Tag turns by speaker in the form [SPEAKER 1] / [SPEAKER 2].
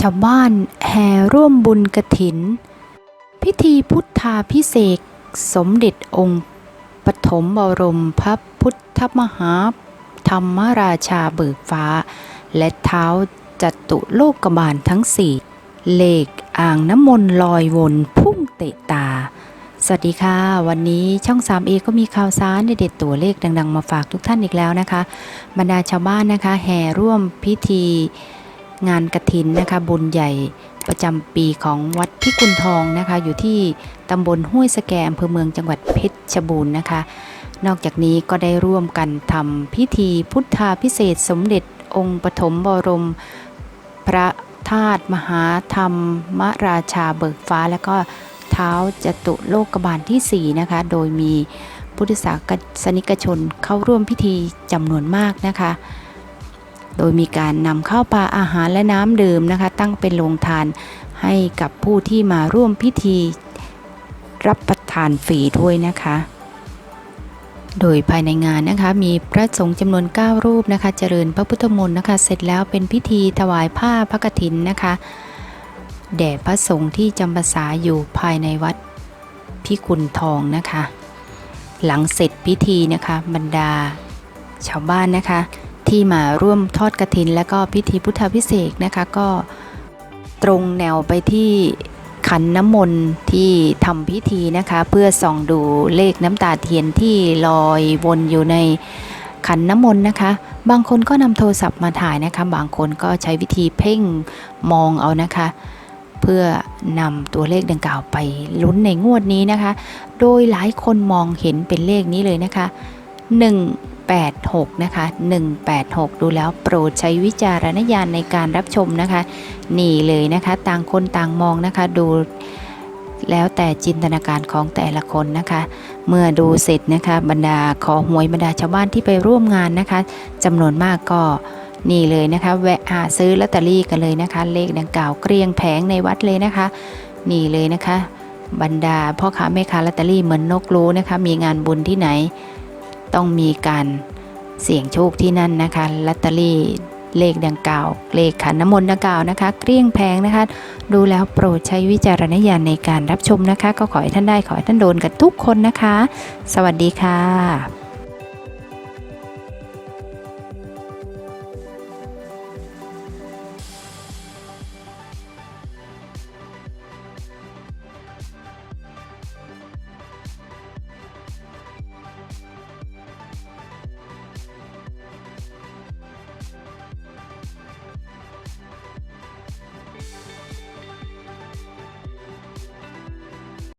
[SPEAKER 1] ชาวบ้านแห่ร่วมบุญกระถิน พิธีพุทธาพิเศษสมเด็จองค์ ปฐมบรมพระพุทธมหาธรรมราชาเบิกฟ้า และเท้าจัตุโลกบาลทั้งสี่เลขอ่างน้ำมนต์ลอยวนพุ่งเตะตา สวัสดีค่ะ วันนี้ช่อง 3A ก็มีข่าวสารเด็ดตัวเลขดัง ๆ มาฝากทุกท่านอีกแล้วนะคะ บรรดาชาวบ้านนะคะ แห่ร่วมพิธี งานกระถินนะคะบุญใหญ่ประจำปีของวัดพิกุลทองนะคะ อยู่ที่ตำบลห้วยสแกอำเภอเมืองจังหวัดเพชรบูรณ์นะคะ นอกจากนี้ก็ได้ร่วมกันทำพิธีพุทธาพิเศษสมเด็จองค์ปฐมบรม พระธาตุมหาธรรมราชาเบิกฟ้า และก็เท้าจตุโลกบาลที่ 4 นะคะ โดยมีพุทธศาสนิกชนเข้าร่วมพิธีจำนวนมากนะคะ โดยมีการนำข้าวปลาอาหารและน้ำดื่มนะคะ ตั้งเป็นโรงทานให้กับผู้ที่มาร่วมพิธีรับประทานฟรีด้วยนะคะ โดยภายในงานนะคะ มีพระสงฆ์จำนวน 9 รูปนะคะ เจริญพระพุทธมนต์นะคะ เสร็จแล้วเป็นพิธีถวายผ้าพระกฐินนะคะ แด่พระสงฆ์ที่จำพรรษาอยู่ภายในวัดพิกุลทองนะคะ หลังเสร็จพิธีนะคะ บรรดาชาวบ้านนะคะ ที่มาร่วมทอดกระถิน และก็พิธีพุทธพิเศษนะคะก็ตรงแนวไปที่ขันน้ำมนต์ที่ทำพิธีนะคะ เพื่อส่องดูเลขน้ำตาเทียนที่ลอยวนอยู่ในขันน้ำมนต์นะคะ บางคนก็นำโทรศัพท์มาถ่ายนะคะ บางคนก็ใช้วิธีเพ่งมองเอานะคะ เพื่อนำตัวเลขดังกล่าวไปลุ้นในงวดนี้นะคะ โดยหลายคนมองเห็นเป็นเลขนี้เลยนะคะ 186 นะคะ 186 ดูแล้วโปรดใช้วิจารณญาณในการรับชมนะคะ นี่เลยนะคะ ต่างคนต่างมองนะคะ ดูแล้วแต่จินตนาการของแต่ละคนนะคะ เมื่อดูเสร็จนะคะบรรดาขอหวยบรรดาชาวบ้านที่ไปร่วมงานนะคะจำนวนมากก็นี่เลยนะคะ แวะหาซื้อลอตเตอรี่กันเลยนะคะ เลขดังกล่าวเกลี้ยงแผงในวัดเลยนะคะ นี่เลยนะคะ บรรดาพ่อค้าแม่ค้าลอตเตอรี่เหมือนนกรู้นะคะ มีงานบุญที่ไหน ต้องมีการเสี่ยงโชคที่นั่นนะคะลอตเตอรี่เลขดังกล่าว เลขขันน้ำมนต์ดังกล่าวนะคะ เกลี้ยงแพงนะคะ ดูแล้วโปรดใช้วิจารณญาณในการรับชมนะคะ ก็ขอให้ท่านได้ขอให้ท่านโดนกันทุกคนนะคะ สวัสดีค่ะ